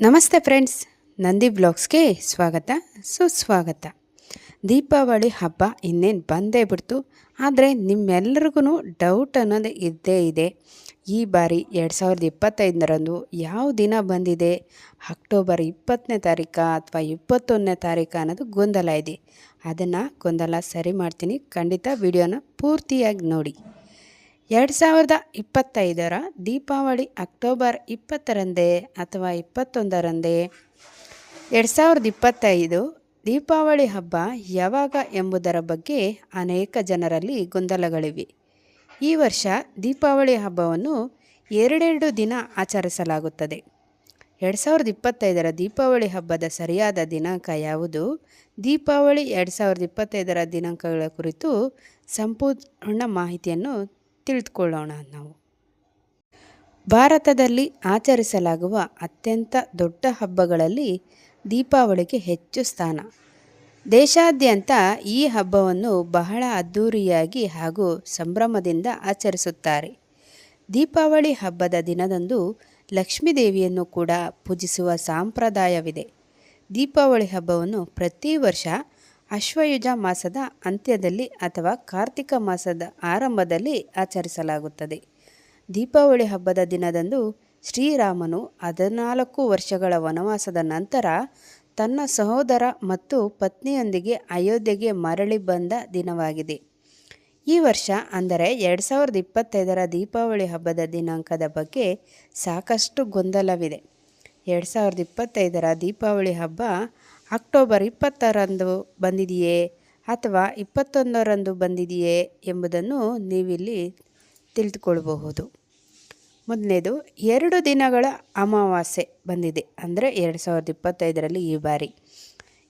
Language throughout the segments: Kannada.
ನಮಸ್ತೆ ಫ್ರೆಂಡ್ಸ್, ನಂದಿ ಬ್ಲಾಗ್ಸ್ಗೆ ಸ್ವಾಗತ, ಸುಸ್ವಾಗತ. ದೀಪಾವಳಿ ಹಬ್ಬ ಇನ್ನೇನು ಬಂದೇ ಬಿಡ್ತು, ಆದರೆ ನಿಮ್ಮೆಲ್ಲರಿಗೂ ಡೌಟ್ ಅನ್ನೋದು ಇದ್ದೇ ಇದೆ. ಈ ಬಾರಿ ಎರಡು ಸಾವಿರದ ಇಪ್ಪತ್ತೈದರಂದು ಯಾವ ದಿನ ಬಂದಿದೆ? ಅಕ್ಟೋಬರ್ ಇಪ್ಪತ್ತನೇ ತಾರೀಕ ಅಥವಾ ಇಪ್ಪತ್ತೊಂದನೇ ತಾರೀಕು ಅನ್ನೋದು ಗೊಂದಲ ಇದೆ. ಅದನ್ನು ಗೊಂದಲ ಸರಿ ಮಾಡ್ತೀನಿ. ಖಂಡಿತ ವಿಡಿಯೋನ ಪೂರ್ತಿಯಾಗಿ ನೋಡಿ. ಎರಡು ಸಾವಿರದ ಇಪ್ಪತ್ತೈದರ ದೀಪಾವಳಿ ಅಕ್ಟೋಬರ್ ಇಪ್ಪತ್ತರಂದೇ ಅಥವಾ ಇಪ್ಪತ್ತೊಂದರಂದೇ? ಎರಡು ಸಾವಿರದ ಇಪ್ಪತ್ತೈದು ದೀಪಾವಳಿ ಹಬ್ಬ ಯಾವಾಗ ಎಂಬುದರ ಬಗ್ಗೆ ಅನೇಕ ಜನರಲ್ಲಿ ಗೊಂದಲಗಳಿವೆ. ಈ ವರ್ಷ ದೀಪಾವಳಿ ಹಬ್ಬವನ್ನು ಎರಡೆರಡು ದಿನ ಆಚರಿಸಲಾಗುತ್ತದೆ. ಎರಡು ಸಾವಿರದ ಇಪ್ಪತ್ತೈದರ ದೀಪಾವಳಿ ಹಬ್ಬದ ಸರಿಯಾದ ದಿನಾಂಕ ಯಾವುದು? ದೀಪಾವಳಿ ಎರಡು ಸಾವಿರದ ಇಪ್ಪತ್ತೈದರ ದಿನಾಂಕಗಳ ಕುರಿತು ಸಂಪೂರ್ಣ ಮಾಹಿತಿಯನ್ನು ತಿಳಿದುಕೊಳ್ಳೋಣ ನಾವು. ಭಾರತದಲ್ಲಿ ಆಚರಿಸಲಾಗುವ ಅತ್ಯಂತ ದೊಡ್ಡ ಹಬ್ಬಗಳಲ್ಲಿ ದೀಪಾವಳಿಗೆ ಹೆಚ್ಚು ಸ್ಥಾನ. ದೇಶಾದ್ಯಂತ ಈ ಹಬ್ಬವನ್ನು ಬಹಳ ಅದ್ಧೂರಿಯಾಗಿ ಹಾಗೂ ಸಂಭ್ರಮದಿಂದ ಆಚರಿಸುತ್ತಾರೆ. ದೀಪಾವಳಿ ಹಬ್ಬದ ದಿನದಂದು ಲಕ್ಷ್ಮೀದೇವಿಯನ್ನು ಕೂಡ ಪೂಜಿಸುವ ಸಂಪ್ರದಾಯವಿದೆ. ದೀಪಾವಳಿ ಹಬ್ಬವನ್ನು ಪ್ರತಿ ವರ್ಷ ಅಶ್ವಯುಜ ಮಾಸದ ಅಂತ್ಯದಲ್ಲಿ ಅಥವಾ ಕಾರ್ತಿಕ ಮಾಸದ ಆರಂಭದಲ್ಲಿ ಆಚರಿಸಲಾಗುತ್ತದೆ. ದೀಪಾವಳಿ ಹಬ್ಬದ ದಿನದಂದು ಶ್ರೀರಾಮನು ಹದಿನಾಲ್ಕು ವರ್ಷಗಳ ವನವಾಸದ ನಂತರ ತನ್ನ ಸಹೋದರ ಮತ್ತು ಪತ್ನಿಯೊಂದಿಗೆ ಅಯೋಧ್ಯೆಗೆ ಮರಳಿ ಬಂದ ದಿನವಾಗಿದೆ. ಈ ವರ್ಷ ಅಂದರೆ ಎರಡು ಸಾವಿರದ ಇಪ್ಪತ್ತೈದರ ದೀಪಾವಳಿ ಹಬ್ಬದ ದಿನಾಂಕದ ಬಗ್ಗೆ ಸಾಕಷ್ಟು ಗೊಂದಲವಿದೆ. ಎರಡು ಸಾವಿರದ ಇಪ್ಪತ್ತೈದರ ದೀಪಾವಳಿ ಹಬ್ಬ ಅಕ್ಟೋಬರ್ ಇಪ್ಪತ್ತರಂದು ಬಂದಿದೆಯೇ ಅಥವಾ ಇಪ್ಪತ್ತೊಂದರಂದು ಬಂದಿದೆಯೇ ಎಂಬುದನ್ನು ನೀವಿಲ್ಲಿ ತಿಳಿದುಕೊಳ್ಳಬಹುದು. ಮೊದಲನೇದು, ಎರಡು ದಿನಗಳ ಅಮಾವಾಸ್ಯೆ ಬಂದಿದೆ ಅಂದರೆ ಎರಡು ಸಾವಿರದ ಇಪ್ಪತ್ತೈದರಲ್ಲಿ ಈ ಬಾರಿ.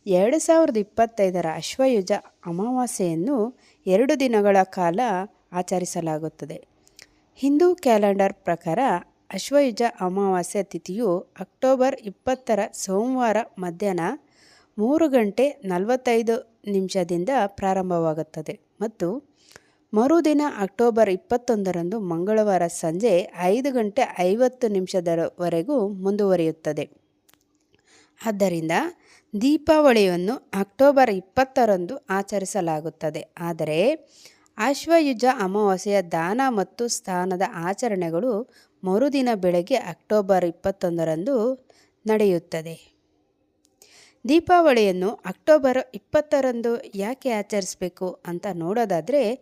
ಎರಡು ಸಾವಿರದ ಇಪ್ಪತ್ತೈದರ ಅಶ್ವಯುಜ ಅಮಾವಾಸ್ಯೆಯನ್ನು ಎರಡು ದಿನಗಳ ಕಾಲ ಆಚರಿಸಲಾಗುತ್ತದೆ. ಹಿಂದೂ ಕ್ಯಾಲೆಂಡರ್ ಪ್ರಕಾರ ಅಶ್ವಯುಜ ಅಮಾವಾಸ್ಯೆ ತಿಥಿಯು ಅಕ್ಟೋಬರ್ ಇಪ್ಪತ್ತರ ಸೋಮವಾರ ಮಧ್ಯಾಹ್ನ ಮೂರು ಗಂಟೆ ನಲವತ್ತೈದು ನಿಮಿಷದಿಂದ ಪ್ರಾರಂಭವಾಗುತ್ತದೆ ಮತ್ತು ಮರುದಿನ ಅಕ್ಟೋಬರ್ ಇಪ್ಪತ್ತೊಂದರಂದು ಮಂಗಳವಾರ ಸಂಜೆ ಐದು ಗಂಟೆ ಐವತ್ತು ನಿಮಿಷದವರೆಗೂ ಮುಂದುವರಿಯುತ್ತದೆ. ಆದ್ದರಿಂದ ದೀಪಾವಳಿಯನ್ನು ಅಕ್ಟೋಬರ್ ಇಪ್ಪತ್ತರಂದು ಆಚರಿಸಲಾಗುತ್ತದೆ. ಆದರೆ ಅಶ್ವಯುಜ ಅಮಾವಾಸ್ಯೆಯ ದಾನ ಮತ್ತು ಸ್ಥಾನದ ಆಚರಣೆಗಳು ಮರುದಿನ ಬೆಳಗ್ಗೆ ಅಕ್ಟೋಬರ್ ಇಪ್ಪತ್ತೊಂದರಂದು ನಡೆಯುತ್ತದೆ. ದೀಪಾವಳಿಯನ್ನು ಅಕ್ಟೋಬರ್ ಇಪ್ಪತ್ತರಂದು ಯಾಕೆ ಆಚರಿಸಬೇಕು ಅಂತ ನೋಡೋದಾದರೆ,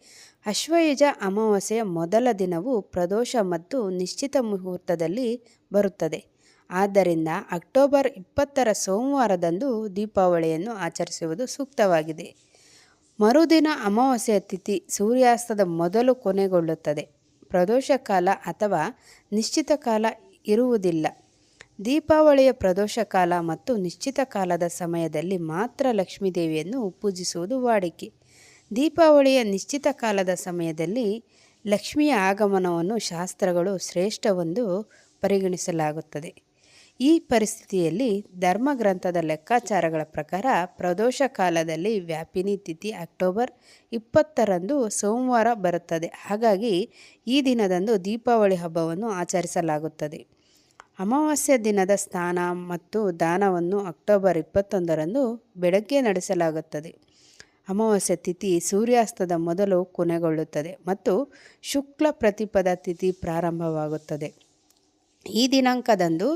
ಅಶ್ವಯುಜ ಅಮಾವಾಸ್ಯೆಯ ಮೊದಲ ದಿನವು ಪ್ರದೋಷ ಮತ್ತು ನಿಶ್ಚಿತ ಮುಹೂರ್ತದಲ್ಲಿ ಬರುತ್ತದೆ. ಆದ್ದರಿಂದ ಅಕ್ಟೋಬರ್ ಇಪ್ಪತ್ತರ ಸೋಮವಾರದಂದು ದೀಪಾವಳಿಯನ್ನು ಆಚರಿಸುವುದು ಸೂಕ್ತವಾಗಿದೆ. ಮರುದಿನ ಅಮಾವಾಸ್ಯೆಯ ತಿಥಿ ಸೂರ್ಯಾಸ್ತದ ಮೊದಲು ಕೊನೆಗೊಳ್ಳುತ್ತದೆ. ಪ್ರದೋಷ ಕಾಲ ಅಥವಾ ನಿಶ್ಚಿತ ಕಾಲ ಇರುವುದಿಲ್ಲ. ದೀಪಾವಳಿಯ ಪ್ರದೋಷ ಕಾಲ ಮತ್ತು ನಿಶ್ಚಿತ ಕಾಲದ ಸಮಯದಲ್ಲಿ ಮಾತ್ರ ಲಕ್ಷ್ಮೀದೇವಿಯನ್ನು ಪೂಜಿಸುವುದು ವಾಡಿಕೆ. ದೀಪಾವಳಿಯ ನಿಶ್ಚಿತ ಕಾಲದ ಸಮಯದಲ್ಲಿ ಲಕ್ಷ್ಮಿಯ ಆಗಮನವನ್ನು ಶಾಸ್ತ್ರಗಳು ಶ್ರೇಷ್ಠವೆಂದು ಪರಿಗಣಿಸಲಾಗುತ್ತದೆ. ಈ ಪರಿಸ್ಥಿತಿಯಲ್ಲಿ ಧರ್ಮಗ್ರಂಥದ ಲೆಕ್ಕಾಚಾರಗಳ ಪ್ರಕಾರ ಪ್ರದೋಷ ಕಾಲದಲ್ಲಿ ವ್ಯಾಪಿನಿ ತಿಥಿ ಅಕ್ಟೋಬರ್ ಇಪ್ಪತ್ತರಂದು ಸೋಮವಾರ ಬರುತ್ತದೆ. ಹಾಗಾಗಿ ಈ ದಿನದಂದು ದೀಪಾವಳಿ ಹಬ್ಬವನ್ನು ಆಚರಿಸಲಾಗುತ್ತದೆ. ಅಮಾವಾಸ್ಯ ದಿನದ ಸ್ನಾನ ಮತ್ತು ದಾನವನ್ನು ಅಕ್ಟೋಬರ್ ಇಪ್ಪತ್ತೊಂದರಂದು ಬೆಳಗ್ಗೆ ನಡೆಸಲಾಗುತ್ತದೆ. ಅಮಾವಾಸ್ಯ ತಿಥಿ ಸೂರ್ಯಾಸ್ತದ ಮೊದಲು ಕೊನೆಗೊಳ್ಳುತ್ತದೆ ಮತ್ತು ಶುಕ್ಲ ಪ್ರತಿಪದ ತಿಥಿ ಪ್ರಾರಂಭವಾಗುತ್ತದೆ. ಈ ದಿನಾಂಕದಂದು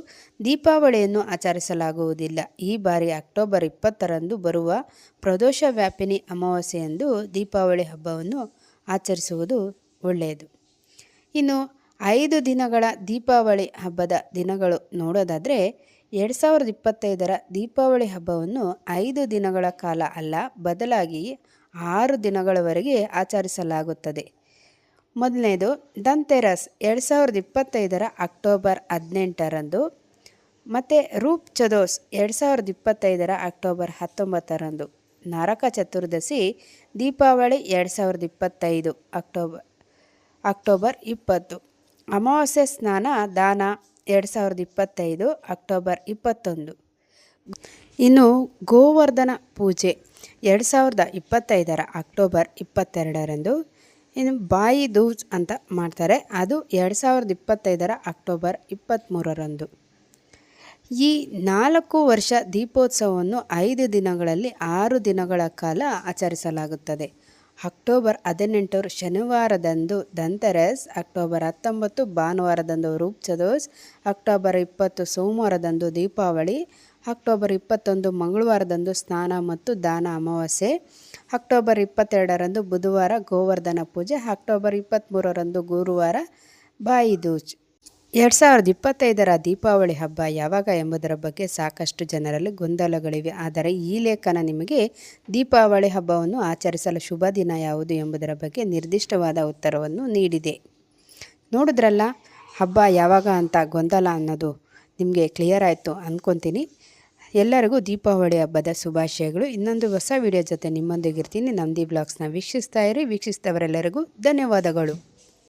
ದೀಪಾವಳಿಯನ್ನು ಆಚರಿಸಲಾಗುವುದಿಲ್ಲ. ಈ ಬಾರಿ ಅಕ್ಟೋಬರ್ ಇಪ್ಪತ್ತರಂದು ಬರುವ ಪ್ರದೋಷ ವ್ಯಾಪಿನಿ ಅಮಾವಾಸ್ಯೆಯಂದು ದೀಪಾವಳಿ ಹಬ್ಬವನ್ನು ಆಚರಿಸುವುದು ಒಳ್ಳೆಯದು. ಇನ್ನು ಐದು ದಿನಗಳ ದೀಪಾವಳಿ ಹಬ್ಬದ ದಿನಗಳು ನೋಡೋದಾದರೆ ಎರಡು ಸಾವಿರದ ಇಪ್ಪತ್ತೈದರ ದೀಪಾವಳಿ ಹಬ್ಬವನ್ನು ಐದು ದಿನಗಳ ಕಾಲ ಅಲ್ಲ, ಬದಲಾಗಿ ಆರು ದಿನಗಳವರೆಗೆ ಆಚರಿಸಲಾಗುತ್ತದೆ. ಮೊದಲನೇದು ದಂತೆರಸ್ ಎರಡು ಸಾವಿರದ ಇಪ್ಪತ್ತೈದರ ಅಕ್ಟೋಬರ್ ಹದಿನೆಂಟರಂದು ಮತ್ತು ರೂಪ್ ಚದೋಸ್ ಎರಡು ಸಾವಿರದ ಇಪ್ಪತ್ತೈದರ ಅಕ್ಟೋಬರ್ ಹತ್ತೊಂಬತ್ತರಂದು ನರಕ ಚತುರ್ದಶಿ ದೀಪಾವಳಿ ಎರಡು ಸಾವಿರದ ಇಪ್ಪತ್ತೈದು ಅಕ್ಟೋಬರ್ ಅಕ್ಟೋಬರ್ ಇಪ್ಪತ್ತು. ಅಮಾವಾಸ್ಯೆ ಸ್ನಾನ, ದಾನ ಎರಡು ಸಾವಿರದ ಇಪ್ಪತ್ತೈದು, ಅಕ್ಟೋಬರ್ ಇಪ್ಪತ್ತೊಂದು. ಇನ್ನು ಗೋವರ್ಧನ ಪೂಜೆ ಎರಡು ಸಾವಿರದ ಇಪ್ಪತ್ತೈದರ ಅಕ್ಟೋಬರ್ ಇಪ್ಪತ್ತೆರಡರಂದು. ಇನ್ನು ಬಾಯಿ ದೂಜ್ ಅಂತ ಮಾಡ್ತಾರೆ, ಅದು ಎರಡು ಸಾವಿರದ ಇಪ್ಪತ್ತೈದರ ಅಕ್ಟೋಬರ್ ಇಪ್ಪತ್ತ್ಮೂರರಂದು ಈ ನಾಲ್ಕು ವರ್ಷ ದೀಪೋತ್ಸವವನ್ನು ಐದು ದಿನಗಳಲ್ಲಿ ಆರು ದಿನಗಳ ಕಾಲ ಆಚರಿಸಲಾಗುತ್ತದೆ. ಅಕ್ಟೋಬರ್ ಹದಿನೆಂಟು ಶನಿವಾರದಂದು ಧನ್ತೆರಸ್ ಅಕ್ಟೋಬರ್ ಹತ್ತೊಂಬತ್ತು ಭಾನುವಾರದಂದು ರೂಪ್ ಚದೋಸ್ ಅಕ್ಟೋಬರ್ ಇಪ್ಪತ್ತು ಸೋಮವಾರದಂದು ದೀಪಾವಳಿ, ಅಕ್ಟೋಬರ್ ಇಪ್ಪತ್ತೊಂದು ಮಂಗಳವಾರದಂದು ಸ್ನಾನ ಮತ್ತು ದಾನ ಅಮಾವಾಸ್ಯೆ, ಅಕ್ಟೋಬರ್ ಇಪ್ಪತ್ತೆರಡರಂದು ಬುಧವಾರ ಗೋವರ್ಧನ ಪೂಜೆ, ಅಕ್ಟೋಬರ್ ಇಪ್ಪತ್ತ್ಮೂರರಂದು ಗುರುವಾರ ಬಾಯಿದೂಜ್. ಎರಡು ಸಾವಿರದ ಇಪ್ಪತ್ತೈದರ ದೀಪಾವಳಿ ಹಬ್ಬ ಯಾವಾಗ ಎಂಬುದರ ಬಗ್ಗೆ ಸಾಕಷ್ಟು ಜನರಲ್ಲಿ ಗೊಂದಲಗಳಿವೆ. ಆದರೆ ಈ ಲೇಖನ ನಿಮಗೆ ದೀಪಾವಳಿ ಹಬ್ಬವನ್ನು ಆಚರಿಸಲು ಶುಭ ದಿನ ಯಾವುದು ಎಂಬುದರ ಬಗ್ಗೆ ನಿರ್ದಿಷ್ಟವಾದ ಉತ್ತರವನ್ನು ನೀಡಿದೆ. ನೋಡಿದ್ರಲ್ಲ, ಹಬ್ಬ ಯಾವಾಗ ಅಂತ ಗೊಂದಲ ಅನ್ನೋದು ನಿಮಗೆ ಕ್ಲಿಯರ್ ಆಯಿತು ಅಂದ್ಕೊತೀನಿ ಎಲ್ಲರಿಗೂ ದೀಪಾವಳಿ ಹಬ್ಬದ ಶುಭಾಶಯಗಳು. ಇನ್ನೊಂದು ಹೊಸ ವಿಡಿಯೋ ಜೊತೆ ನಿಮ್ಮೊಂದಿಗಿರ್ತೀನಿ. ನಂದಿ ಬ್ಲಾಗ್ಸ್ನ ವೀಕ್ಷಿಸ್ತಾ ಇರಿ. ವೀಕ್ಷಿಸಿದವರೆಲ್ಲರಿಗೂ ಧನ್ಯವಾದಗಳು.